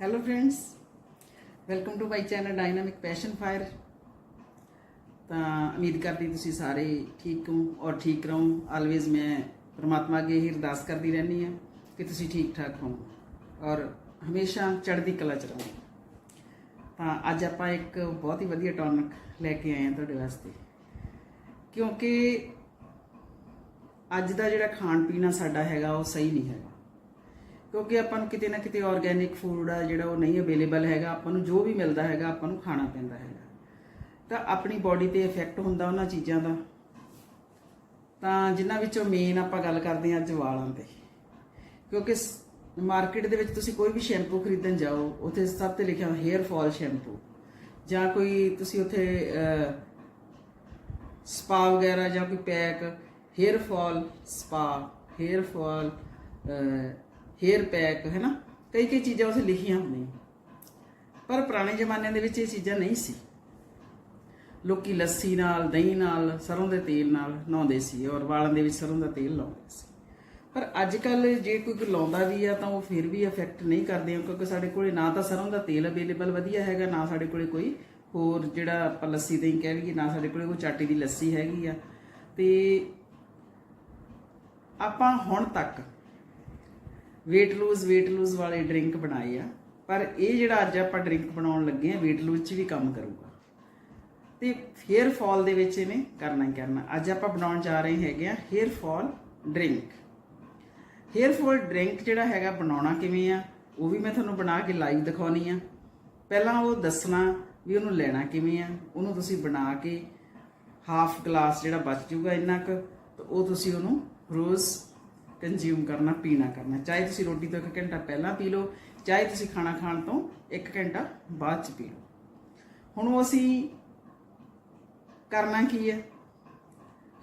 hello friends, welcome to my channel dynamic passion fire. ਤਾਂ ਉਮੀਦ ਕਰਦੀ ਤੁਸੀਂ ਸਾਰੇ ਠੀਕ ਹੋ ਔਰ ਠੀਕ ਰਹੋ। ਆਲਵੇਜ਼ ਮੈਂ ਪਰਮਾਤਮਾ ਅੱਗੇ ਹੀ ਅਰਦਾਸ ਕਰਦੀ ਰਹਿੰਦੀ ਹਾਂ ਕਿ ਤੁਸੀਂ ਠੀਕ ਠਾਕ ਹੋ ਔਰ ਹਮੇਸ਼ਾ ਚੜ੍ਹਦੀ ਕਲਾ ਚ ਰਹੋ। ਤਾਂ ਅੱਜ ਆਪਾਂ ਇੱਕ ਬਹੁਤ ਹੀ ਵਧੀਆ ਟੌਨਿਕ ਲੈ ਕੇ ਆਏ ਹਾਂ ਤੁਹਾਡੇ ਵਾਸਤੇ। ਕਿਉਂਕਿ ਅੱਜ ਦਾ ਜਿਹੜਾ ਖਾਣ ਪੀਣਾ ਸਾਡਾ ਹੈਗਾ ਉਹ ਸਹੀ ਨਹੀਂ ਹੈਗਾ। ਕਿਉਂਕਿ ਆਪਾਂ ਨੂੰ ਕਿਤੇ ਨਾ ਕਿਤੇ ਆਰਗੇਨਿਕ ਫੂਡ ਆ, ਜਿਹੜਾ ਉਹ ਨਹੀਂ ਅਵੇਲੇਬਲ ਹੈਗਾ, ਆਪਾਂ ਨੂੰ ਜੋ ਵੀ ਮਿਲਦਾ ਹੈਗਾ, ਆਪਾਂ ਨੂੰ ਖਾਣਾ ਪੈਂਦਾ ਹੈਗਾ। ਤਾਂ ਆਪਣੀ ਬਾਡੀ ਤੇ ਇਫੈਕਟ ਹੁੰਦਾ ਉਹਨਾਂ ਚੀਜ਼ਾਂ ਦਾ। ਤਾਂ ਜਿਨ੍ਹਾਂ ਵਿੱਚੋਂ ਮੇਨ ਆਪਾਂ ਗੱਲ ਕਰਦੇ ਹਾਂ ਅੱਜ ਵਾਲਾਂ ਤੇ। ਕਿਉਂਕਿ ਮਾਰਕੀਟ ਦੇ ਵਿੱਚ ਤੁਸੀਂ ਕੋਈ ਵੀ ਸ਼ੈਂਪੂ ਖਰੀਦਣ ਜਾਓ, ਉੱਥੇ ਸਭ ਤੇ ਲਿਖਿਆ ਹੇਅਰ ਫਾਲ ਸ਼ੈਂਪੂ ਜਾਂ ਕੋਈ ਤੁਸੀਂ ਉੱਥੇ ਸਪਾ ਵਗੈਰਾ ਜਾਂ ਕੋਈ pack hair fall spa hair fall hair pack ਹੈ ਨਾ? ਕਈ ਕਈ ਚੀਜ਼ਾਂ ਉੱਥੇ ਲਿਖੀਆਂ ਹੁੰਦੀਆਂ। ਪਰ ਪੁਰਾਣੇ ਜ਼ਮਾਨੇ ਦੇ ਵਿੱਚ ਇਹ ਚੀਜ਼ਾਂ ਨਹੀਂ ਸੀ। ਲੋਕੀ ਲੱਸੀ ਨਾਲ, ਦਹੀਂ ਨਾਲ ਸਰੋਂ ਦੇ ਤੇਲ ਨਾਲ ਨਹਾਉਂਦੇ ਸੀ ਔਰ ਵਾਲਾਂ ਦੇ ਵਿੱਚ ਸਰੋਂ ਦਾ ਤੇਲ ਲਾਉਂਦੇ ਸੀ। ਪਰ ਅੱਜ ਕੱਲ ਜੇ ਕੋਈ ਲਾਉਂਦਾ ਵੀ ਆ ਤਾਂ ਉਹ ਫਿਰ ਵੀ ਇਫੈਕਟ ਨਹੀਂ ਕਰਦੇ ਕਿਉਂਕਿ ਸਾਡੇ ਕੋਲੇ ਨਾ ਤਾਂ ਸਰੋਂ ਦਾ ਤੇਲ ਅਵੇਲੇਬਲ ਵਧੀਆ ਹੈਗਾ, ਨਾ ਸਾਡੇ ਕੋਲੇ ਕੋਈ ਹੋਰ ਜਿਹੜਾ ਆਪਾਂ ਲੱਸੀ, ਦਹੀਂ ਕਹਿ ਲਈਏ, ਨਾ ਸਾਡੇ ਕੋਲੇ ਕੋਈ ਚਾਟੀ ਦੀ ਲੱਸੀ ਹੈਗੀ ਆ। ਤੇ ਆਪਾਂ ਹੁਣ ਤੱਕ weight lose weight lose ਵਾਲੇ ਡਰਿੰਕ ਬਣਾਏ ਆ। ਪਰ ਇਹ ਜਿਹੜਾ ਅੱਜ ਆਪਾਂ ਡਰਿੰਕ ਬਣਾਉਣ ਲੱਗੇ ਆ, weight lose 'ਚ ਵੀ ਕੰਮ ਕਰੂਗਾ। ਤੇ ਹੇਅਰ ਫਾਲ ਦੇ ਵਿੱਚ ਇਹਨੇ ਕਰਨਾ ਹੀ ਕਰਨਾ। ਅੱਜ ਆਪਾਂ ਬਣਾਉਣ ਜਾ ਰਹੇ ਹੈਗੇ ਆ hair fall drink hair fall drink ਜਿਹੜਾ ਹੈਗਾ ਬਣਾਉਣਾ ਕਿਵੇਂ ਆ, ਉਹ ਵੀ ਮੈਂ ਤੁਹਾਨੂੰ ਬਣਾ ਕੇ ਲਾਈਵ ਦਿਖਾਉਣੀ ਆ। ਪਹਿਲਾਂ ਉਹ ਦੱਸਣਾ ਵੀ ਉਹਨੂੰ ਲੈਣਾ ਕਿਵੇਂ ਆ। ਉਹਨੂੰ ਤੁਸੀਂ ਬਣਾ ਕੇ ਹਾਫ ਗਲਾਸ ਜਿਹੜਾ ਬਚ ਜੂਗਾ ਇੰਨਾ ਕੁ, ਤਾਂ ਉਹ ਤੁਸੀਂ ਉਹਨੂੰ ਰੋਜ਼ ਕੰਜ਼ਿਊਮ ਕਰਨਾ, ਪੀਣਾ ਕਰਨਾ। ਚਾਹੇ ਤੁਸੀਂ ਰੋਟੀ ਤੋਂ 1 ਘੰਟਾ ਪਹਿਲਾਂ ਪੀ ਲਓ, ਚਾਹੇ ਤੁਸੀਂ ਖਾਣਾ ਖਾਣ ਤੋਂ 1 ਘੰਟਾ ਬਾਅਦ ਚ ਪੀ ਲਓ। ਹੁਣ ਉਹ ਅਸੀਂ ਕਰਨਾ ਕੀ ਹੈ?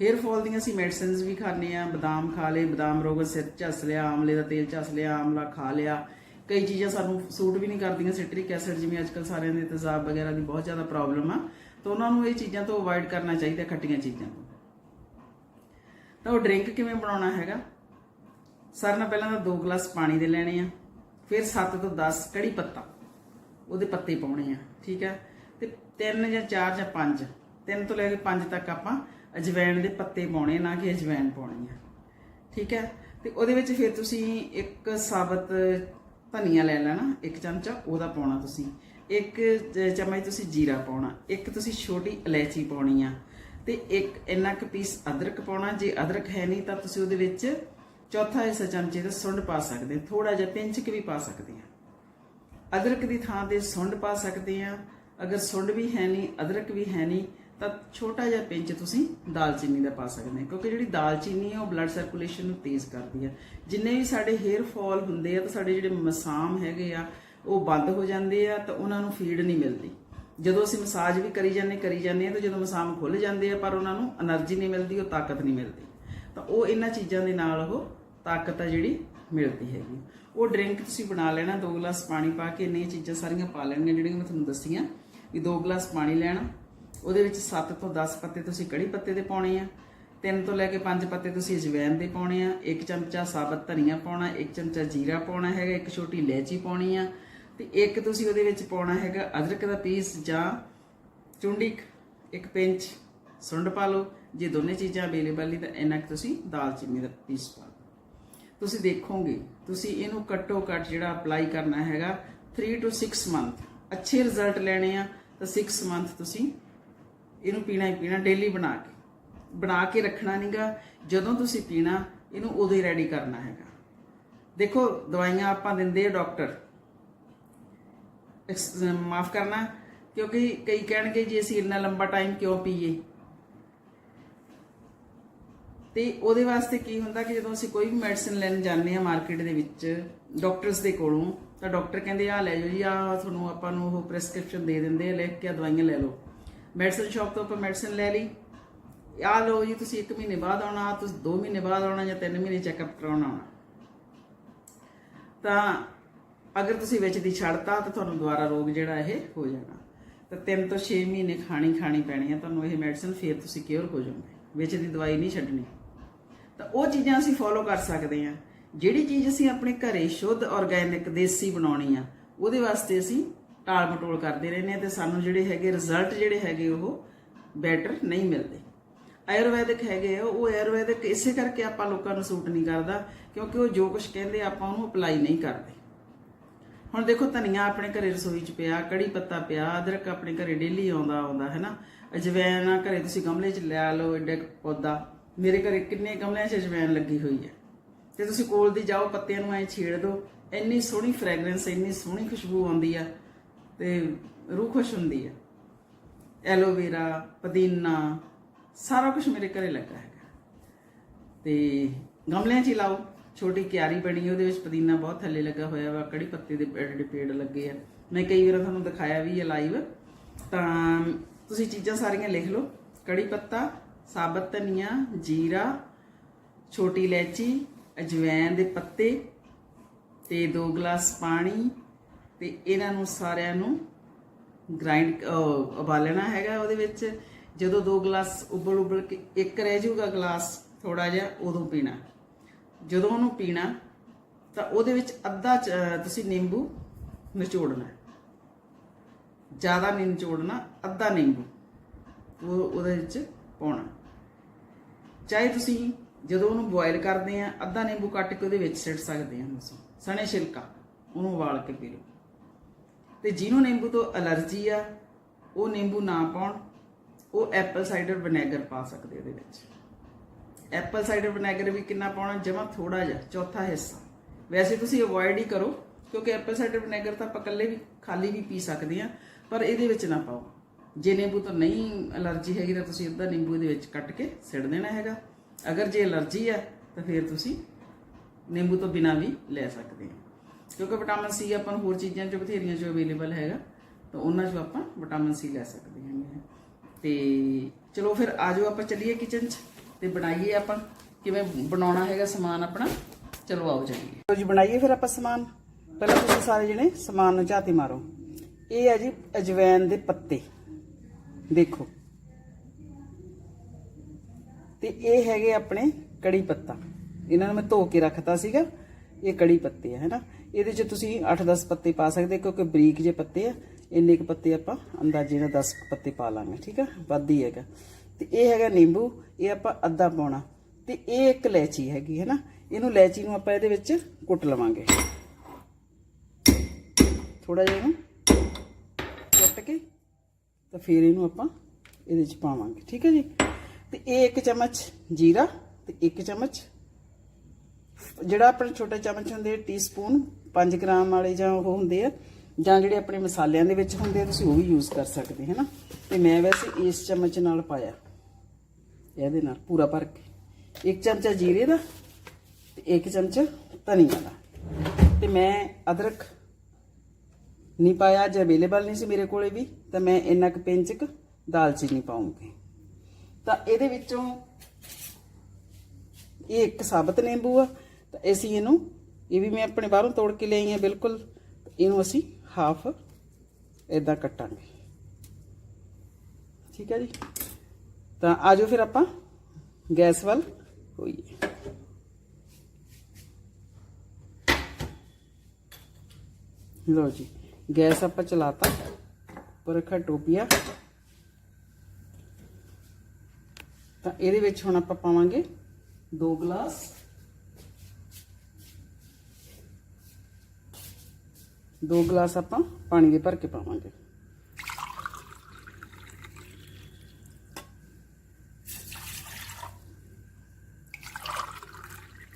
ਹੇਅਰ ਫਾਲ ਦੀਆਂ ਅਸੀਂ ਮੈਡੀਸਿਨਸ ਵੀ ਖਾਂਦੇ ਆ ਬਦਾਮ ਖਾ ਲਏ, ਬਦਾਮ ਰੋਗ ਸਿਰ ਝੱਸ ਲਿਆ, ਆਮਲੇ ਦਾ ਤੇਲ ਝੱਸ ਲਿਆ, ਆਮਲਾ ਖਾ ਲਿਆ। ਕਈ ਚੀਜ਼ਾਂ ਸਾਨੂੰ ਸੂਟ ਵੀ ਨਹੀਂ ਕਰਦੀਆਂ, ਸਿਟਰਿਕ ਐਸਿਡ ਜਿਵੇਂ ਅੱਜਕੱਲ ਸਾਰਿਆਂ ਦੇ ਤੇਜ਼ਾਬ ਵਗੈਰਾ ਦੀ ਬਹੁਤ ਜ਼ਿਆਦਾ ਪ੍ਰੋਬਲਮ ਆ। ਤਾਂ ਉਹਨਾਂ ਨੂੰ ਇਹ ਚੀਜ਼ਾਂ ਤੋਂ ਅਵੋਇਡ ਕਰਨਾ ਚਾਹੀਦਾ, ਖੱਟੀਆਂ ਚੀਜ਼ਾਂ ਤੋਂ। ਤਾਂ ਉਹ ਡਰਿੰਕ ਕਿਵੇਂ ਬਣਾਉਣਾ ਹੈਗਾ? ਸਾਰਿਆਂ ਨਾਲ ਪਹਿਲਾਂ ਤਾਂ 2 ਗਲਾਸ ਪਾਣੀ ਦੇ ਲੈਣੇ ਆ, ਫਿਰ 7 ਤੋਂ 10 ਕੜੀ ਪੱਤਾ, ਉਹਦੇ ਪੱਤੇ ਪਾਉਣੇ ਆ, ਠੀਕ ਹੈ ਤੇ 3 ਜਾਂ 4 ਜਾਂ 5 3 ਤੋਂ ਲੈ ਕੇ 5 ਤੱਕ ਆਪਾਂ ਅਜਵਾਇਣ ਦੇ ਪੱਤੇ ਪਾਉਣੇ, ਨਾ ਕਿ ਅਜਵੈਣ ਪਾਉਣੀ ਆ, ਠੀਕ ਹੈ ਤੇ ਉਹਦੇ ਵਿੱਚ ਫਿਰ ਤੁਸੀਂ ਇੱਕ ਸਾਬਤ ਧਨੀਆ ਲੈ ਲੈਣਾ, ਇੱਕ ਚਮਚਾ ਉਹਦਾ ਪਾਉਣਾ ਤੁਸੀਂ, ਇੱਕ ਚਮਚ ਤੁਸੀਂ ਜੀਰਾ ਪਾਉਣਾ, ਇੱਕ ਤੁਸੀਂ ਛੋਟੀ ਇਲਾਇਚੀ ਪਾਉਣੀ ਆ, ਤੇ ਇੱਕ ਇੰਨਾ ਕੁ ਪੀਸ ਅਦਰਕ ਪਾਉਣਾ, ਜੇ ਅਦਰਕ ਹੈ ਨਹੀਂ ਤਾਂ ਤੁਸੀਂ ਉਹਦੇ ਵਿੱਚ ਚੌਥਾ ਹਿੱਸਾ ਚਮਚੇ ਦਾ ਸੁੰਡ ਪਾ ਸਕਦੇ ਥੋੜਾ ਜਿਹਾ ਪਿੰਚਕ ਵੀ ਪਾ ਸਕਦੇ ਹਾਂ। ਅਦਰਕ ਦੀ ਥਾਂ ਤੇ ਸੁੰਡ ਪਾ ਸਕਦੇ ਹਾਂ। ਅਗਰ ਸੁੰਡ ਵੀ ਹੈ ਨਹੀਂ, ਅਦਰਕ ਵੀ ਹੈ ਨਹੀਂ, ਤਾਂ ਛੋਟਾ ਜਿਹਾ ਪਿੰਚ ਤੁਸੀਂ ਦਾਲਚੀਨੀ ਦਾ ਪਾ ਸਕਦੇ ਹੋ, ਕਿਉਂਕਿ ਜਿਹੜੀ ਦਾਲਚੀਨੀ ਹੈ ਉਹ ਬਲੱਡ ਸਰਕੂਲੇਸ਼ਨ ਨੂੰ ਤੇਜ਼ ਕਰਦੀ ਹੈ। ਜਿੰਨੇ ਵੀ ਸਾਡੇ ਹੇਅਰ ਫਾਲ ਹੁੰਦੇ ਆ, ਤਾਂ ਸਾਡੇ ਜਿਹੜੇ ਮਸਾਮ ਹੈਗੇ ਆ, ਉਹ ਬੰਦ ਹੋ ਜਾਂਦੇ ਆ, ਤਾਂ ਉਹਨਾਂ ਨੂੰ ਫੀਡ ਨਹੀਂ ਮਿਲਦੀ। ਜਦੋਂ ਅਸੀਂ ਮਸਾਜ ਵੀ ਕਰੀ ਜਾਂਦੇ ਕਰੀ ਜਾਂਦੇ ਆ, ਤਾਂ ਜਦੋਂ ਮਸਾਮ ਖੁੱਲ ਜਾਂਦੇ ਆ, ਪਰ ਉਹਨਾਂ ਨੂੰ એનર્ਜੀ ਨਹੀਂ ਮਿਲਦੀ, ਉਹ ਤਾਕਤ ਨਹੀਂ ਮਿਲਦੀ। ਤਾਂ ਉਹ ਇਹਨਾਂ ਚੀਜ਼ਾਂ ਦੇ ਨਾਲ ਉਹ ਤਾਕਤ ਆ ਜਿਹੜੀ ਮਿਲਦੀ ਹੈਗੀ। ਉਹ ਡਰਿੰਕ ਤੁਸੀਂ ਬਣਾ ਲੈਣਾ 2 ਗਲਾਸ ਪਾਣੀ ਪਾ ਕੇ ਇੰਨੀਆਂ ਚੀਜ਼ਾਂ ਸਾਰੀਆਂ ਪਾ ਲੈਣੀਆਂ ਜਿਹੜੀਆਂ ਮੈਂ ਤੁਹਾਨੂੰ ਦੱਸੀਆਂ। ਵੀ 2 ਗਲਾਸ ਪਾਣੀ ਲੈਣਾ, ਉਹਦੇ ਵਿੱਚ 7 ਤੋਂ 10 ਪੱਤੇ ਤੁਸੀਂ ਕੜੀ ਪੱਤੇ ਦੇ ਪਾਉਣੇ ਆ 3 ਤੋਂ ਲੈ ਕੇ 5 ਪੱਤੇ ਤੁਸੀਂ ਅਜਵਾਇਣ ਦੇ ਪਾਉਣੇ ਆ, ਇੱਕ ਚਮਚਾ ਸਾਬਤ ਧਨੀਆ ਪਾਉਣਾ, ਇੱਕ ਚਮਚਾ ਜੀਰਾ ਪਾਉਣਾ ਹੈਗਾ, ਇੱਕ ਛੋਟੀ ਇਲਾਇਚੀ ਪਾਉਣੀ ਆ, ਤੇ ਇੱਕ ਤੁਸੀਂ ਉਹਦੇ ਵਿੱਚ ਪਾਉਣਾ ਹੈਗਾ ਅਦਰਕ ਦਾ ਪੀਸ ਜਾਂ ਚੁੰਡੀ ਇੱਕ ਪਿੰਚ ਸੁੰਡ ਪਾ ਲਓ। ਜੇ ਦੋਨੇ ਚੀਜ਼ਾਂ ਅਵੇਲੇਬਲ ਨਹੀਂ ਤਾਂ ਇੰਨਾ ਕੁ ਤੁਸੀਂ ਦਾਲਚੀਨੀ ਦਾ ਪੀਸ ਪਾ ਲਓ। ਤੁਸੀਂ ਦੇਖੋਗੇ, ਤੁਸੀਂ ਇਹਨੂੰ ਘੱਟੋ ਘੱਟ ਜਿਹੜਾ ਅਪਲਾਈ ਕਰਨਾ ਹੈਗਾ 3 ਟੂ 6 ਮੰਥ ਅੱਛੇ ਰਿਜ਼ਲਟ ਲੈਣੇ ਆ, ਤਾਂ 6 ਮੰਥ ਤੁਸੀਂ ਇਹਨੂੰ ਪੀਣਾ ਹੀ ਪੀਣਾ ਡੇਲੀ ਬਣਾ ਕੇ। ਬਣਾ ਕੇ ਰੱਖਣਾ ਨਹੀਂਗਾ ਜਦੋਂ ਤੁਸੀਂ ਪੀਣਾ, ਇਹਨੂੰ ਉਦੋਂ ਹੀ ਰੈਡੀ ਕਰਨਾ ਹੈਗਾ। ਦੇਖੋ, ਦਵਾਈਆਂ ਆਪਾਂ ਦਿੰਦੇ ਆ ਡਾਕਟਰ ਮਾਫ ਕਰਨਾ, ਕਿਉਂਕਿ ਕਈ ਕਹਿਣਗੇ ਜੀ ਅਸੀਂ ਇੰਨਾ ਲੰਬਾ ਟਾਈਮ ਕਿਉਂ ਪੀਏ? ਤੇ ਉਹਦੇ ਵਾਸਤੇ ਕੀ ਹੁੰਦਾ ਕਿ ਜਦੋਂ ਅਸੀਂ ਕੋਈ ਵੀ ਮੈਡੀਸਿਨ ਲੈਣ ਜਾਂਦੇ ਆ ਮਾਰਕੀਟ ਦੇ ਵਿੱਚ ਡਾਕਟਰਸ ਦੇ ਕੋਲੋਂ, ਤਾਂ ਡਾਕਟਰ ਕਹਿੰਦੇ ਆ ਲੈ ਜਾਓ ਜੀ ਆ ਤੁਹਾਨੂੰ ਆਪਾਂ ਨੂੰ ਉਹ ਪ੍ਰੈਸਕ੍ਰਿਪਸ਼ਨ ਦੇ ਦਿੰਦੇ ਆ ਲਿਖ ਕੇ ਆਹ ਦਵਾਈਆਂ ਲੈ ਲਓ। ਮੈਡੀਸਨ ਸ਼ਾਪ ਤੋਂ ਆਪਾਂ ਮੈਡੀਸਨ ਲੈ ਲਈ। ਆ ਲਓ ਜੀ, ਤੁਸੀਂ 1 ਮਹੀਨੇ ਬਾਅਦ ਆਉਣਾ, ਤੁਸੀਂ 2 ਮਹੀਨੇ ਬਾਅਦ ਆਉਣਾ ਜਾਂ 3 ਮਹੀਨੇ ਚੈੱਕਅਪ ਕਰਾਉਣਾ ਆਉਣਾ। ਤਾਂ ਅਗਰ ਤੁਸੀਂ ਵਿੱਚ ਦੀ ਛੱਡਤਾ, ਤਾਂ ਤੁਹਾਨੂੰ ਦੁਬਾਰਾ ਰੋਗ ਜਿਹੜਾ ਇਹ ਹੋ ਜਾਣਾ। ਤਾਂ 3 ਤੋਂ 6 ਮਹੀਨੇ ਖਾਣੀ ਖਾਣੀ ਪੈਣੀ ਹੈ ਤੁਹਾਨੂੰ ਇਹ ਮੈਡੀਸਨ ਫਿਰ ਤੁਸੀਂ ਕਿਉਰ ਹੋ ਜਾਓਗੇ। ਵਿੱਚ ਦੀ ਦਵਾਈ ਨਹੀਂ ਛੱਡਣੀ। ਤਾਂ ਉਹ ਚੀਜ਼ਾਂ ਅਸੀਂ ਫੋਲੋ ਕਰ ਸਕਦੇ ਹਾਂ। ਜਿਹੜੀ ਚੀਜ਼ ਅਸੀਂ ਆਪਣੇ ਘਰੇ ਸ਼ੁੱਧ ਆਰਗੈਨਿਕ ਦੇਸੀ ਬਣਾਉਣੀ ਆ ਉਹਦੇ ਵਾਸਤੇ ਅਸੀਂ ਟਾਲ ਮਟੋਲ ਕਰਦੇ ਰਹਿੰਦੇ ਹਾਂ ਤੇ ਸਾਨੂੰ ਜਿਹੜੇ ਹੈਗੇ ਰਿਜ਼ਲਟ ਜਿਹੜੇ ਹੈਗੇ ਉਹ ਬੈਟਰ ਨਹੀਂ ਮਿਲਦੇ। ਆਯੁਰਵੈਦਿਕ ਹੈਗੇ ਆ, ਉਹ ਆਯੁਰਵੈਦਿਕ ਇਸੇ ਕਰਕੇ ਆਪਾਂ ਲੋਕਾਂ ਨੂੰ ਸੂਟ ਨਹੀਂ ਕਰਦਾ ਕਿਉਂਕਿ ਉਹ ਜੋ ਕੁਝ ਕਹਿੰਦੇ ਆਪਾਂ ਉਹਨੂੰ ਅਪਲਾਈ ਨਹੀਂ ਕਰਦੇ। ਹੁਣ ਦੇਖੋ ਧਨੀਆ ਆਪਣੇ ਘਰੇ ਰਸੋਈ 'ਚ ਪਿਆ ਕੜੀ ਪੱਤਾ ਪਿਆ ਅਦਰਕ ਆਪਣੇ ਘਰੇ ਡੇਲੀ ਆਉਂਦਾ ਆਉਂਦਾ ਹੈ ਨਾ ਅਜਵੈਨ ਆ ਘਰੇ ਤੁਸੀਂ ਗਮਲੇ 'ਚ ਲਿਆ ਲਓ ਐਡਾ ਪੌਦਾ। ਮੇਰੇ ਘਰੇ ਕਿੰਨੇ ਗਮਲਿਆਂ 'ਚ ਅਜਵੈਨ ਲੱਗੀ ਹੋਈ ਹੈ। ਤੇ ਤੁਸੀਂ ਕੋਲ ਦੀ ਜਾਓ, ਪੱਤਿਆਂ ਨੂੰ ਐ ਛੇੜ ਦਿਓ ਇੰਨੀ ਸੋਹਣੀ ਫ੍ਰੈਗਰੈਂਸ ਇੰਨੀ ਸੋਹਣੀ ਖੁਸ਼ਬੂ ਆਉਂਦੀ ਆ ਤੇ ਰੂਹ ਖੁਸ਼ ਹੁੰਦੀ ਆ। ਐਲੋਵੇਰਾ ਪੁਦੀਨਾ, ਸਾਰਾ ਕੁਝ ਮੇਰੇ ਘਰੇ ਲੱਗਾ ਹੈਗਾ। ਤੇ ਗਮਲਿਆਂ 'ਚ ਹੀ ਲਾਓ। ਛੋਟੀ ਕਿਆਰੀ ਬਣੀ, ਉਹਦੇ ਵਿੱਚ ਪੁਦੀਨਾ ਬਹੁਤ ਥੱਲੇ ਲੱਗਾ ਹੋਇਆ ਵਾ, ਕੜੀ ਪੱਤੇ ਦੇ ਐਡੇ ਪੇੜ ਲੱਗੇ ਆ। ਮੈਂ ਕਈ ਵਾਰ ਤੁਹਾਨੂੰ ਦਿਖਾਇਆ ਵੀ ਹੈ ਲਾਈਵ ਤਾਂ ਤੁਸੀਂ ਚੀਜ਼ਾਂ ਸਾਰੀਆਂ ਲਿਖ ਲਓ। ਕੜੀ ਪੱਤਾ ਸਾਬਤ ਧਨੀਆ ਜੀਰਾ, ਛੋਟੀ ਇਲਾਇਚੀ ਅਜਵਾਇਣ ਦੇ ਪੱਤੇ ਤੇ 2 ਗਲਾਸ ਪਾਣੀ ਤੇ ਇਹਨਾਂ ਨੂੰ ਸਾਰਿਆਂ ਨੂੰ ਗ੍ਰਾਈਂਡ ਉਬਾਲਣਾ ਹੈਗਾ ਉਹਦੇ ਵਿੱਚ। ਜਦੋਂ 2 ਗਲਾਸ ਉਬਲ ਉਬਲ ਕੇ ਇੱਕ ਰਹਿ ਜਾਊਗਾ ਗਲਾਸ ਥੋੜਾ ਜਿਹਾ, ਉਦੋਂ ਪੀਣਾ। ਜਦੋਂ ਉਹਨੂੰ ਪੀਣਾ, ਤਾਂ ਉਹਦੇ ਵਿੱਚ ਅੱਧਾ ਤੁਸੀਂ ਨਿੰਬੂ ਨਿਚੋੜਨਾ। ਜ਼ਿਆਦਾ ਨਹੀਂ ਨਿਚੋੜਨਾ, ਅੱਧਾ ਨਿੰਬੂ। ਉਹ ਉਹਦੇ ਵਿੱਚ ਪਾਉਣਾ। ਚਾਹੇ ਤੁਸੀਂ ਜਦੋਂ ਉਹਨੂੰ ਬੋਇਲ ਕਰਦੇ ਆ, ਅੱਧਾ ਨਿੰਬੂ ਕੱਟ ਕੇ ਉਹਦੇ ਵਿੱਚ ਸਿੱਟ ਸਕਦੇ ਆ ਤੁਸੀਂ ਸਣੇ ਛਿਲਕਾ, ਉਹਨੂੰ ਉਬਾਲ ਕੇ ਪੀ ਲਓ। ਤੇ ਜਿਹਨੂੰ ਨਿੰਬੂ ਤੋਂ ਅਲਰਜੀ ਆ, ਉਹ ਨਿੰਬੂ ਨਾ ਪਾਉਣ, ਉਹ ਐਪਲ ਸਾਈਡਰ ਵਿਨੇਗਰ ਪਾ ਸਕਦੇ ਉਹਦੇ ਵਿੱਚ। ਐਪਲ ਸਾਈਡਰ ਵਿਨੇਗਰ ਵੀ ਕਿੰਨਾ ਪਾਉਣਾ? ਜਮਾ ਥੋੜਾ ਜਿਹਾ, ਚੌਥਾ ਹਿੱਸਾ। ਵੈਸੇ ਤੁਸੀਂ ਅਵੋਇਡ ਹੀ ਕਰੋ, ਕਿਉਂਕਿ ਐਪਲ ਸਾਈਡਰ ਵਿਨੇਗਰ ਤਾਂ ਆਪਾਂ ਇਕੱਲੇ ਵੀ, ਖਾਲੀ ਵੀ ਪੀ ਸਕਦੇ ਆ, ਪਰ ਇਹਦੇ ਵਿੱਚ ਨਾ ਪਾਓ। ਜੇ ਨਿੰਬੂ ਤੋਂ ਨਹੀਂ ਅਲਰਜੀ ਹੈਗੀ ਤਾਂ ਤੁਸੀਂ ਅੱਧਾ ਨਿੰਬੂ ਦੇ ਵਿੱਚ ਕੱਟ ਕੇ ਸਿੱਟ ਦੇਣਾ ਹੈਗਾ। ਅਗਰ ਜੇ ਅਲਰਜੀ ਹੈ ਤਾਂ ਫਿਰ ਤੁਸੀਂ ਨਿੰਬੂ ਤੋਂ ਬਿਨਾ ਵੀ ਲੈ ਸਕਦੇ ਆ ਕਿਉਂਕਿ ਵਿਟਾਮਿਨ ਸੀ ਆਪਾਂ ਨੂੰ ਹੋਰ ਚੀਜ਼ਾਂ 'ਚ ਬਥੇਰੀਆਂ 'ਚ ਅਵੇਲੇਬਲ ਹੈਗਾ, ਤਾਂ ਉਹਨਾਂ 'ਚੋਂ ਆਪਾਂ ਵਿਟਾਮਿਨ ਸੀ ਲੈ ਸਕਦੇ ਹਾਂ। ਤੇ ਚਲੋ ਫਿਰ ਆਜੋ ਆਪਾਂ ਚੱਲੀਏ ਕਿਚਨ 'ਚ ਤੇ ਬਣਾਈਏ ਆਪਾਂ ਕਿਵੇਂ ਬਣਾਉਣਾ ਹੈਗਾ ਸਮਾਨ ਆਪਣਾ। ਚਲੋ ਆਓ ਜਾਈਏ। ਲੋ ਜੀ, ਬਣਾਈਏ ਫਿਰ ਆਪਾਂ ਸਮਾਨ। ਪਹਿਲਾਂ ਤੁਸੀਂ ਸਾਰੇ ਜਣੇ ਸਮਾਨ ਨੂੰ ਝਾਤੀ ਮਾਰੋ। ਇਹ ਹੈ ਜੀ ਅਜਵੈਨ ਦੇ ਪੱਤੇ। ਦੇਖੋ। ਤੇ ਇਹ ਹੈਗੇ ਆਪਣੇ ਕੜੀ ਪੱਤਾ। ਇਹਨਾਂ ਨੂੰ ਮੈਂ ਧੋ ਕੇ ਰੱਖਤਾ ਸੀਗਾ। ਇਹ ਕੜੀ ਪੱਤੇ ਆ, ਹੈਨਾ? ਇਹਦੇ 'ਚ ਤੁਸੀਂ 8-10 ਪੱਤੇ ਪਾ ਸਕਦੇ, ਕਿਉਂਕਿ ਬਰੀਕ ਜੇ ਪੱਤੇ ਆ। ਇੰਨੇ ਕੁ ਪੱਤੇ ਆਪਾਂ ਅੰਦਾਜ਼ੇ ਨਾਲ 10 ਪੱਤੇ ਪਾ ਲਾਂਗੇ, ਠੀਕ ਆ? ਵੱਧ ਹੀ ਹੈਗਾ। ਤੇ ਇਹ ਹੈਗਾ ਨਿੰਬੂ, ਇਹ ਆਪਾਂ ਅੱਧਾ ਪਾਉਣਾ ਤੇ ਇਹ ਇੱਕ ਲੈਚੀ ਹੈਗੀ, ਹੈਨਾ? ਇਹਨੂੰ ਇਲਾਇਚੀ ਨੂੰ ਆਪਾਂ ਇਹਦੇ ਵਿੱਚ ਕੁੱਟ ਲਵਾਂਗੇ। ਥੋੜਾ ਜਿਹਾ ਇਹਨੂੰ ਤਾਂ ਫਿਰ ਇਹਨੂੰ ਆਪਾਂ ਇਹਦੇ ਚ ਪਾਵਾਂਗੇ, ਠੀਕ ਹੈ ਜੀ? ਤੇ ਇਹ ਇੱਕ ਚਮਚ ਜੀਰਾ ਤੇ ਇੱਕ ਚਮਚ ਜਿਹੜਾ ਆਪਣੇ ਛੋਟੇ ਚਮਚ ਹੁੰਦੇ ਟੀਸਪੂਨ 5 ਗ੍ਰਾਮ ਵਾਲੇ ਜਾਂ ਉਹ ਹੁੰਦੇ ਆ, ਜਾਂ ਜਿਹੜੇ ਆਪਣੇ ਮਸਾਲਿਆਂ ਦੇ ਵਿੱਚ ਹੁੰਦੇ ਆ, ਤੁਸੀਂ ਉਹ ਵੀ ਯੂਜ਼ ਕਰ ਸਕਦੇ ਹੈ ਨਾ ਤੇ ਮੈਂ ਵੈਸੇ ਇਸ ਚਮਚ ਨਾਲ ਪਾਇਆ। ਇਹਦੇ ਨਾਲ ਪੂਰਾ ਭਰ ਕੇ ਇੱਕ ਚਮਚਾ ਜੀਰੇ ਦਾ ਤੇ ਇੱਕ ਚਮਚਾ ਧਨੀਆ ਦਾ। ਤੇ ਮੈਂ ਅਦਰਕ ਨਹੀਂ ਪਾਇਆ, ਅੱਜ ਅਵੇਲੇਬਲ ਨਹੀਂ ਸੀ ਮੇਰੇ ਕੋਲੇ ਵੀ, ਤਾਂ ਮੈਂ ਇੰਨਾ ਕੁ ਪਿੰਚਕ ਦਾਲਚੀਨੀ ਪਾਉਂਗੀ। ਤਾਂ ਇਹਦੇ ਵਿੱਚੋਂ ਇਹ ਇੱਕ ਸਾਬਤ ਨਿੰਬੂ ਆ, ਤਾਂ ਅਸੀਂ ਇਹਨੂੰ, ਇਹ ਵੀ ਮੈਂ ਆਪਣੇ ਬਾਹਰੋਂ ਤੋੜ ਕੇ ਲਿਆਈ ਆ, ਬਿਲਕੁਲ। ਇਹਨੂੰ ਅਸੀਂ ਹਾਫ ਇਦਾਂ ਕੱਟਾਂਗੇ। ਠੀਕ ਹੈ ਜੀ? ਤਾਂ ਆਜੋ ਫਿਰ ਆਪਾਂ, ਗੈਸ ਵੱਲ ਹੋਈਏ। ਲੋ ਜੀ। ਗੈਸ ਆਪਾਂ ਚਲਾਤਾ ਪਰ ਰੱਖਾ ਟੋਪੀਆ। ਤਾਂ ਇਹਦੇ ਵਿੱਚ ਹੁਣ ਆਪਾਂ ਪਾਵਾਂਗੇ 2 ਗਲਾਸ। ਦੋ ਗਲਾਸ ਆਪਾਂ ਪਾਣੀ ਦੇ ਭਰ ਕੇ ਪਾਵਾਂਗੇ।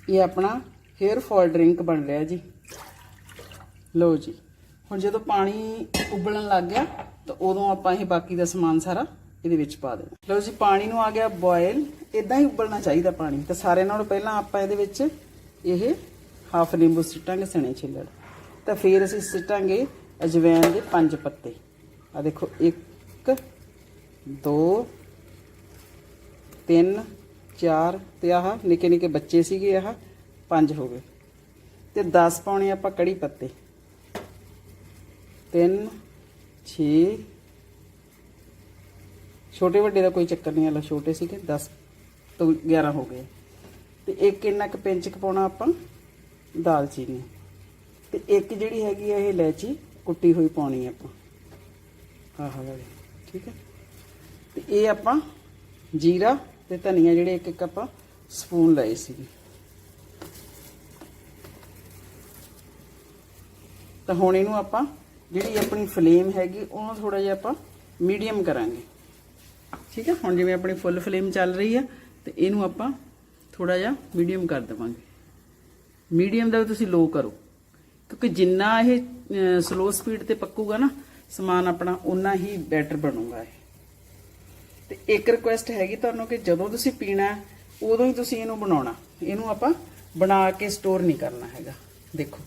ਇਹ ਆਪਣਾ ਹੇਅਰ ਫਾਲ ਡਰਿੰਕ ਬਣ ਰਿਹਾ ਜੀ। ਲਓ ਜੀ। ਹੁਣ ਜਦੋਂ ਪਾਣੀ ਉਬਲਣ ਲੱਗ ਗਿਆ, ਤਾਂ ਉਦੋਂ ਆਪਾਂ ਇਹ ਬਾਕੀ ਦਾ ਸਮਾਨ ਸਾਰਾ ਇਹਦੇ ਵਿੱਚ ਪਾ ਦੇਣਾ। ਲਓ ਜੀ, ਪਾਣੀ ਨੂੰ ਆ ਗਿਆ ਬੋਇਲ ਇਦਾਂ ਹੀ ਉਬਲਣਾ ਚਾਹੀਦਾ ਪਾਣੀ। ਤਾਂ ਸਾਰਿਆਂ ਨਾਲੋਂ ਪਹਿਲਾਂ ਆਪਾਂ ਇਹਦੇ ਵਿੱਚ ਇਹ ਹਾਫ ਨਿੰਬੂ ਸਿੱਟਾਂਗੇ, ਸਣੇ ਛਿੱਲੜ। ਤਾਂ ਫਿਰ ਅਸੀਂ ਸਿੱਟਾਂਗੇ ਅਜਵਾਇਣ ਦੇ ਪੰਜ ਪੱਤੇ। ਆ ਦੇਖੋ 1 2 3 4 ਤੇ ਆਹ ਨਿੱਕੇ ਨਿੱਕੇ ਬੱਚੇ ਸੀਗੇ ਆਹ, ਪੰਜ ਹੋ ਗਏ। ਤੇ 10 ਪਾਉਣੇ ਆਪਾਂ ਕੜੀ ਪੱਤੇ। 3 6 ਛੋਟੇ ਵੱਡੇ ਦਾ ਕੋਈ ਚੱਕਰ ਨਹੀਂ ਆਲਾ ਛੋਟੇ ਸੀਗੇ 10 ਤੋਂ 11 ਹੋ ਗਏ। ਤੇ ਇੱਕ ਇੰਨਾ ਕੁ ਪਿੰਚ ਕੁ ਪਾਉਣਾ ਆਪਾਂ, ਦਾਲਚੀਨੀ। ਤੇ ਇੱਕ ਜਿਹੜੀ ਹੈਗੀ ਆ ਇਹ ਇਲਾਇਚੀ, ਕੁੱਟੀ ਹੋਈ ਪਾਉਣੀ ਆਪਾਂ। ਆਹ ਵਾਲੀ ਠੀਕ ਹੈ ਤੇ ਇਹ ਆਪਾਂ ਜੀਰਾ ਤੇ ਧਨੀਆ ਜਿਹੜੇ ਇੱਕ ਇੱਕ ਆਪਾਂ ਸਪੂਨ ਲਏ ਸੀਗੇ। ਤਾਂ ਹੁਣ ਇਹਨੂੰ ਆਪਾਂ ਜਿਹੜੀ ਆਪਣੀ ਫਲੇਮ ਹੈਗੀ, ਉਹਨੂੰ ਥੋੜਾ ਜਿਹਾ ਆਪਾਂ ਮੀਡੀਅਮ ਕਰਾਂਗੇ। ਠੀਕ ਹੈ? ਹੁਣ ਜਿਵੇਂ ਆਪਣੀ ਫੁੱਲ ਫਲੇਮ ਚੱਲ ਰਹੀ ਆ ਤੇ ਇਹਨੂੰ ਆਪਾਂ ਥੋੜਾ ਜਿਹਾ ਮੀਡੀਅਮ ਕਰ ਦੇਵਾਂਗੇ। ਮੀਡੀਅਮ ਦਾ ਵੀ ਤੁਸੀਂ ਲੋ ਕਰੋ, ਕਿਉਂਕਿ ਜਿੰਨਾ ਇਹ ਸਲੋ ਸਪੀਡ ਤੇ ਪੱਕੂਗਾ ਨਾ, ਸਮਾਨ ਆਪਣਾ ਉਨਾ ਹੀ ਬੈਟਰ ਬਣੂਗਾ ਇਹ। ਤੇ ਇੱਕ ਰਿਕੁਐਸਟ ਹੈਗੀ ਤੁਹਾਨੂੰ ਕਿ ਜਦੋਂ ਤੁਸੀਂ ਪੀਣਾ, ਉਦੋਂ ਹੀ ਤੁਸੀਂ ਇਹਨੂੰ ਬਣਾਉਣਾ। ਇਹਨੂੰ ਆਪਾਂ ਬਣਾ ਕੇ ਸਟੋਰ ਨਹੀਂ ਕਰਨਾ ਹੈਗਾ। ਦੇਖੋ,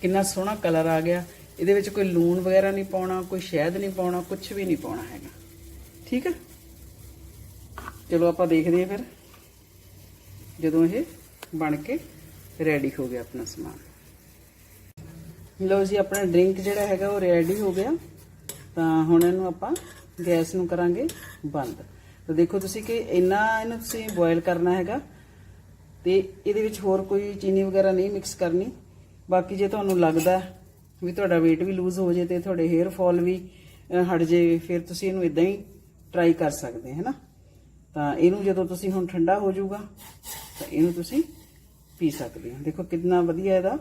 ਕਿੰਨਾ ਸੋਹਣਾ ਕਲਰ ਆ ਗਿਆ। ਇਹਦੇ ਵਿੱਚ ਕੋਈ ਲੂਣ ਵਗੈਰਾ ਨਹੀਂ ਪਾਉਣਾ, ਕੋਈ ਸ਼ਹਿਦ ਨਹੀਂ ਪਾਉਣਾ ਕੁਝ ਵੀ ਨਹੀਂ ਪਾਉਣਾ ਹੈਗਾ। ਠੀਕ ਹੈ ਚਲੋ ਆਪਾਂ ਦੇਖਦੇ ਹਾਂ ਫਿਰ, ਜਦੋਂ ਇਹ ਬਣ ਕੇ ਰੈਡੀ ਹੋ ਗਿਆ ਆਪਣਾ ਸਮਾਨ। ਲਓ ਜੀ, ਆਪਣਾ ਡਰਿੰਕ ਜਿਹੜਾ ਹੈਗਾ ਉਹ ਰੈਡੀ ਹੋ ਗਿਆ। ਤਾਂ ਹੁਣ ਇਹਨੂੰ ਆਪਾਂ ਗੈਸ ਨੂੰ ਕਰਾਂਗੇ ਬੰਦ। ਤਾਂ ਦੇਖੋ ਤੁਸੀਂ ਕਿ ਇੰਨਾ ਇਹਨੂੰ ਤੁਸੀਂ ਬੋਇਲ ਕਰਨਾ ਹੈਗਾ ਤੇ ਇਹਦੇ ਵਿੱਚ ਹੋਰ ਕੋਈ ਚੀਨੀ ਵਗੈਰਾ ਨਹੀਂ ਮਿਕਸ ਕਰਨੀ। ਬਾਕੀ ਜੇ ਤੁਹਾਨੂੰ ਲੱਗਦਾ ਵੀ ਤੁਹਾਡਾ weight ਵੀ ਲੂਜ਼ ਹੋ ਜੇ ਤੇ ਤੁਹਾਡੇ ਹੇਅਰ ਫਾਲ ਵੀ ਹਟ ਜੇ, ਫਿਰ ਤੁਸੀਂ ਇਹਨੂੰ ਇਦਾਂ ਹੀ ਟਰਾਈ ਕਰ ਸਕਦੇ ਹੈ ਨਾ ਤਾਂ ਇਹਨੂੰ ਜਦੋਂ ਤੁਸੀਂ ਹੁਣ ਠੰਡਾ ਹੋ ਜਾਊਗਾ, ਤਾਂ ਇਹਨੂੰ ਤੁਸੀਂ ਪੀ ਸਕਦੇ ਹੋ। ਦੇਖੋ ਕਿੰਨਾ ਵਧੀਆ ਇਹਦਾ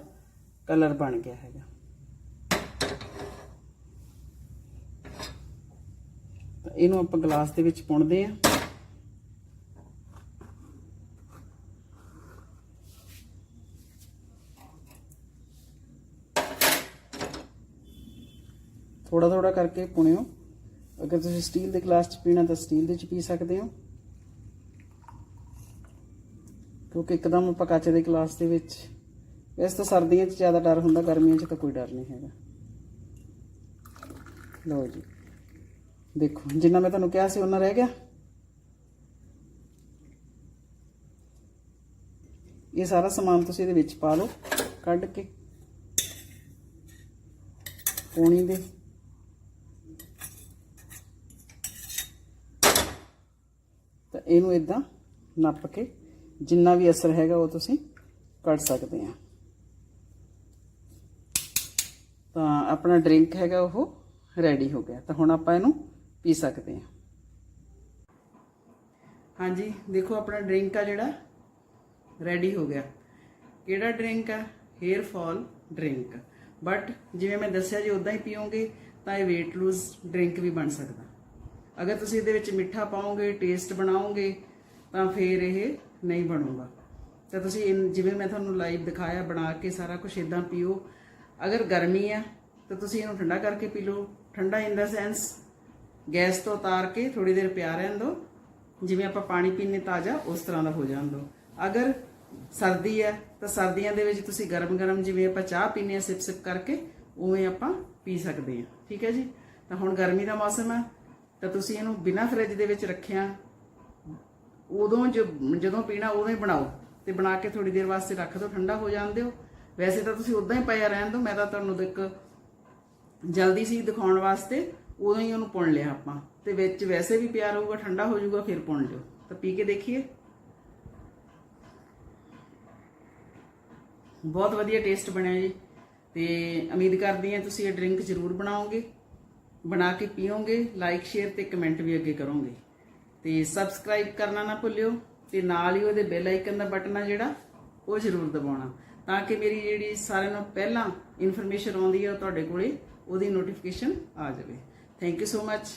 ਕਲਰ ਬਣ ਗਿਆ ਹੈਗਾ। ਇਹਨੂੰ ਆਪਾਂ ਗਲਾਸ ਦੇ ਵਿੱਚ ਪੁਣਦੇ ਆ ਥੋੜਾ ਥੋੜਾ ਕਰਕੇ ਪੁਣਿਓ। ਅਗਰ ਤੁਸੀਂ ਸਟੀਲ ਦੇ ਗਲਾਸ 'ਚ ਪੀਣਾ ਤਾਂ ਸਟੀਲ ਦੇ 'ਚ ਪੀ ਸਕਦੇ ਹੋ। ਕਿਉਂਕਿ ਇੱਕਦਮ ਆਪਾਂ ਕੱਚ ਦੇ ਗਲਾਸ ਦੇ ਵਿੱਚ, ਵੈਸੇ ਤਾਂ ਸਰਦੀਆਂ 'ਚ ਜ਼ਿਆਦਾ ਡਰ ਹੁੰਦਾ, ਗਰਮੀਆਂ 'ਚ ਤਾਂ ਕੋਈ ਡਰ ਨਹੀਂ ਹੈਗਾ। ਲਓ ਜੀ। ਦੇਖੋ, ਜਿੰਨਾ ਮੈਂ ਤੁਹਾਨੂੰ ਕਿਹਾ ਸੀ ਉਹਨਾਂ ਰਹਿ ਗਿਆ। ਇਹ ਸਾਰਾ ਸਮਾਨ ਤੁਸੀਂ ਇਹਦੇ ਵਿੱਚ ਪਾ ਲਓ, ਕੱਢ ਕੇ। ਪੋਣੀ ਦੇ ਤਾਂ ਇਹਨੂੰ ਇਦਾਂ ਨੱਪ ਕੇ ਜਿੰਨਾ ਵੀ ਅਸਰ ਹੈਗਾ ਉਹ ਤੁਸੀਂ ਕੱਢ ਸਕਦੇ ਆ। ਤਾਂ ਆਪਣਾ ਡਰਿੰਕ ਹੈਗਾ ਉਹ ਰੈਡੀ ਹੋ ਗਿਆ। ਤਾਂ ਹੁਣ ਆਪਾਂ ਇਹਨੂੰ ਪੀ ਸਕਦੇ ਹਾਂ ਹਾਂਜੀ, ਦੇਖੋ ਆਪਣਾ ਡਰਿੰਕ ਆ ਜਿਹੜਾ, ਰੈਡੀ ਹੋ ਗਿਆ। ਕਿਹੜਾ ਡਰਿੰਕ ਆ? Hair fall drink. ਬਟ ਜਿਵੇਂ ਮੈਂ ਦੱਸਿਆ ਜੇ ਉਦਾਂ ਹੀ ਪੀਓਗੇ ਤਾਂ ਇਹ weight lose ਡਰਿੰਕ ਵੀ ਬਣ ਸਕਦਾ। ਅਗਰ ਤੁਸੀਂ ਇਹਦੇ ਵਿੱਚ ਮਿੱਠਾ ਪਾਓਗੇ ਟੇਸਟ ਬਣਾਓਗੇ, ਤਾਂ ਫਿਰ ਇਹ ਨਹੀਂ ਬਣੂਗਾ। ਤਾਂ ਤੁਸੀਂ ਇਨ- ਜਿਵੇਂ ਮੈਂ ਤੁਹਾਨੂੰ ਲਾਈਵ ਦਿਖਾਇਆ, ਬਣਾ ਕੇ ਸਾਰਾ ਕੁਝ ਇਦਾਂ ਪੀਓ। ਅਗਰ ਗਰਮੀ ਆ, ਤਾਂ ਤੁਸੀਂ ਇਹਨੂੰ ਠੰਡਾ ਕਰਕੇ ਪੀ ਲਓ। ਠੰਡਾ ਇਨ ਦਾ ਸੈਂਸ ਗੈਸ ਤੋਂ ਉਤਾਰ ਕੇ ਥੋੜੀ ਦੇਰ ਪਿਆ ਰਹਿਣ ਦਿਓ। ਜਿਵੇਂ ਆਪਾਂ ਪਾਣੀ ਪੀਨੇ ਤਾਜ਼ਾ, ਉਸ ਤਰ੍ਹਾਂ ਦਾ ਹੋ ਜਾਣ ਦਿਓ। ਅਗਰ ਸਰਦੀ ਹੈ ਤਾਂ ਸਰਦੀਆਂ ਦੇ ਵਿੱਚ ਤੁਸੀਂ ਗਰਮ-ਗਰਮ ਜਿਵੇਂ ਆਪਾਂ ਚਾਹ ਪੀਨੇ ਆ, ਸਿਪ-ਸਿਪ ਕਰਕੇ, ਉਵੇਂ ਆਪਾਂ ਪੀ ਸਕਦੇ ਹਾਂ ਠੀਕ ਹੈ ਜੀ? ਤਾਂ ਹੁਣ ਗਰਮੀ ਦਾ ਮੌਸਮ ਹੈ ਤਾਂ ਤੁਸੀਂ ਇਹਨੂੰ ਬਿਨਾਂ ਫ੍ਰਿਜ ਦੇ ਵਿੱਚ ਰੱਖਿਆ, ਉਦੋਂ ਜਦੋਂ ਪੀਣਾ ਉਦੋਂ ਹੀ ਬਣਾਓ ਤੇ ਬਣਾ ਕੇ ਥੋੜੀ ਦੇਰ ਵਾਸਤੇ ਰੱਖ ਦਿਓ, ਠੰਡਾ ਹੋ ਜਾਣ ਦਿਓ। ਵੈਸੇ ਤਾਂ ਤੁਸੀਂ ਉਦਾਂ ਹੀ ਪਿਆ ਰਹਿਣ ਦਿਓ, ਮੈਂ ਤਾਂ ਤੁਹਾਨੂੰ ਇੱਕ ਜਲਦੀ ਸੀ ਦਿਖਾਉਣ ਵਾਸਤੇ, ਉਦੋਂ ਹੀ ਉਹਨੂੰ ਪੁਣ ਲਿਆ ਆਪਾਂ। ਤੇ ਵਿੱਚ ਵੈਸੇ ਵੀ ਪਿਆ ਰਹੂਗਾ, ਠੰਡਾ ਹੋ ਜਾਊਗਾ, ਫਿਰ ਪੁਣ ਲਿਓ। ਤਾਂ ਪੀ ਕੇ ਦੇਖੀਏ। ਬਹੁਤ ਵਧੀਆ ਟੇਸਟ ਬਣਿਆ ਜੀ। ਤੇ ਉਮੀਦ ਕਰਦੀ ਹਾਂ ਤੁਸੀਂ ਇਹ ਡਰਿੰਕ ਜ਼ਰੂਰ ਬਣਾਓਗੇ। ਬਣਾ ਕੇ ਪੀਓਗੇ ਲਾਈਕ ਸ਼ੇਅਰ ਤੇ ਕਮੈਂਟ ਵੀ ਅੱਗੇ ਕਰੋਗੇ। ਤੇ ਸਬਸਕ੍ਰਾਈਬ ਕਰਨਾ ਨਾ ਭੁੱਲਿਓ ਤੇ ਨਾਲ ਹੀ ਉਹਦੇ ਬੈਲ ਆਈਕਨ ਦਾ ਬਟਨ ਆ ਜਿਹੜਾ, ਉਹ ਜ਼ਰੂਰ ਦਬਾਉਣਾ। ਤਾਂ ਕਿ ਮੇਰੀ ਜਿਹੜੀ ਸਾਰਿਆਂ ਨਾਲੋਂ ਪਹਿਲਾਂ ਇਨਫੋਰਮੇਸ਼ਨ ਆਉਂਦੀ ਹੈ ਉਹ ਤੁਹਾਡੇ ਕੋਲੇ, ਉਹਦੀ ਨੋਟੀਫਿਕੇਸ਼ਨ ਆ ਜਾਵੇ। Thank you so much